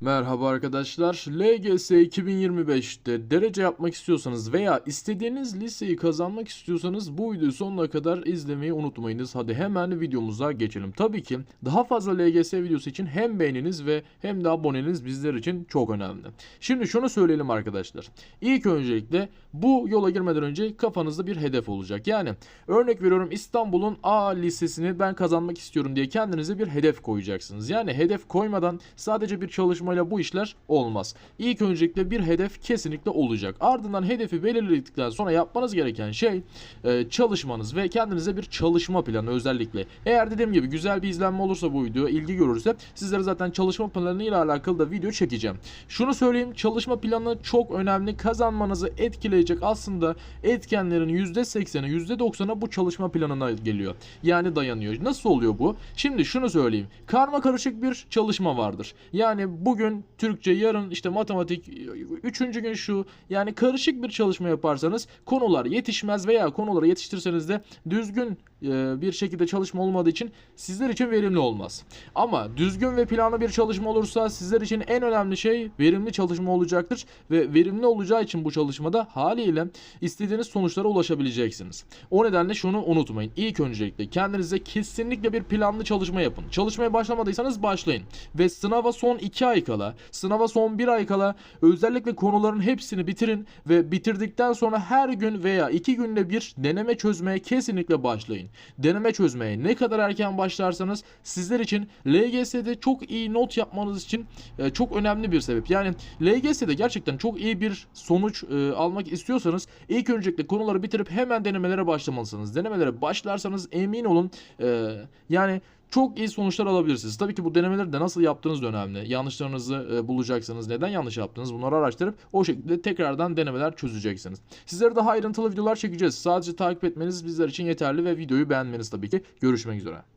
Merhaba arkadaşlar. LGS 2025'te derece yapmak istiyorsanız veya istediğiniz liseyi kazanmak istiyorsanız bu videoyu sonuna kadar izlemeyi unutmayınız. Hadi hemen videomuza geçelim. Tabii ki daha fazla LGS videosu için hem beğeniniz ve hem de aboneniz bizler için çok önemli. Şimdi şunu söyleyelim arkadaşlar. İlk öncelikle bu yola girmeden önce kafanızda bir hedef olacak. Yani örnek veriyorum İstanbul'un A lisesini ben kazanmak istiyorum diye kendinize bir hedef koyacaksınız. Yani hedef koymadan sadece bir çalışmayla bu işler olmaz. İlk öncelikle bir hedef kesinlikle olacak. Ardından hedefi belirledikten sonra yapmanız gereken şey e, çalışmanız ve kendinize bir çalışma planı özellikle. Eğer dediğim gibi güzel bir izlenme olursa bu video, ilgi görürse sizlere zaten çalışma planı ile alakalı da video çekeceğim. Şunu söyleyeyim çalışma planı çok önemli. Kazanmanızı etkileyecek aslında etkenlerin %80'i %90'a bu çalışma planına geliyor. Yani dayanıyor. Nasıl oluyor bu? Şimdi şunu söyleyeyim. Karma karışık bir çalışma vardır. Yani bugün Türkçe, yarın işte matematik, üçüncü gün şu. Yani karışık bir çalışma yaparsanız konular yetişmez veya konuları yetiştirseniz de düzgün bir şekilde çalışma olmadığı için sizler için verimli olmaz. Ama düzgün ve planlı bir çalışma olursa sizler için en önemli şey verimli çalışma olacaktır ve verimli olacağı için bu çalışmada haliyle istediğiniz sonuçlara ulaşabileceksiniz. O nedenle şunu unutmayın. İlk öncelikle kendinize kesinlikle bir planlı çalışma yapın. Çalışmaya başlamadıysanız başlayın. Ve sınava son 2 ay kala, sınava son 1 ay kala özellikle konuların hepsini bitirin ve bitirdikten sonra her gün veya 2 günde bir deneme çözmeye kesinlikle başlayın. Deneme çözmeye ne kadar erken başlarsanız sizler için LGS'de çok iyi not yapmanız için e, çok önemli bir sebep. Yani LGS'de gerçekten çok iyi bir sonuç e, almak istiyorsanız ilk öncelikle konuları bitirip hemen denemelere başlamalısınız. Denemelere başlarsanız emin olun e, yani çok iyi sonuçlar alabilirsiniz. Tabii ki bu denemeleri de nasıl yaptığınız da önemli. Yanlışlarınızı e, bulacaksınız. Neden yanlış yaptınız? Bunları araştırıp o şekilde tekrardan denemeler çözeceksiniz. Sizlere daha ayrıntılı videolar çekeceğiz. Sadece takip etmeniz bizler için yeterli ve videoyu beğenmeniz tabii ki. Görüşmek üzere.